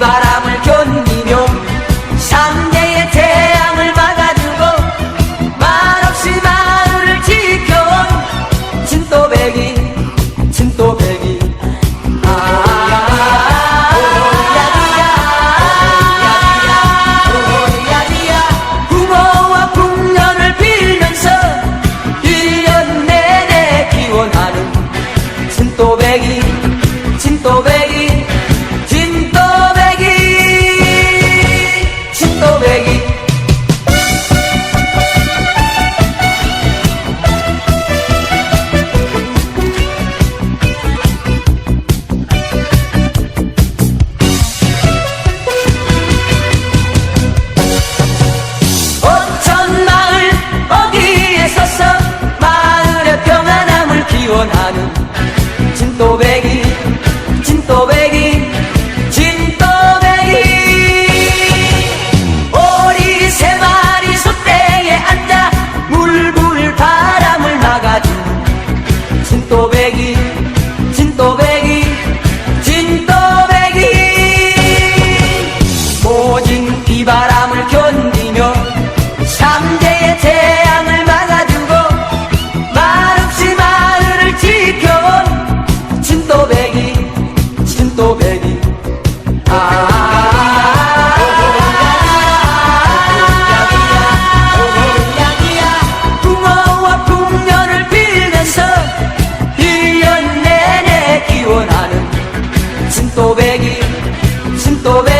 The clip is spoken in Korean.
Ibarra. 진또배기 진또배기 진또배기. 오리 세 마리 숲대에 앉아 물불 바람을 막아준 진또배기 진또배기 진또배기. 모진 비바람을 120.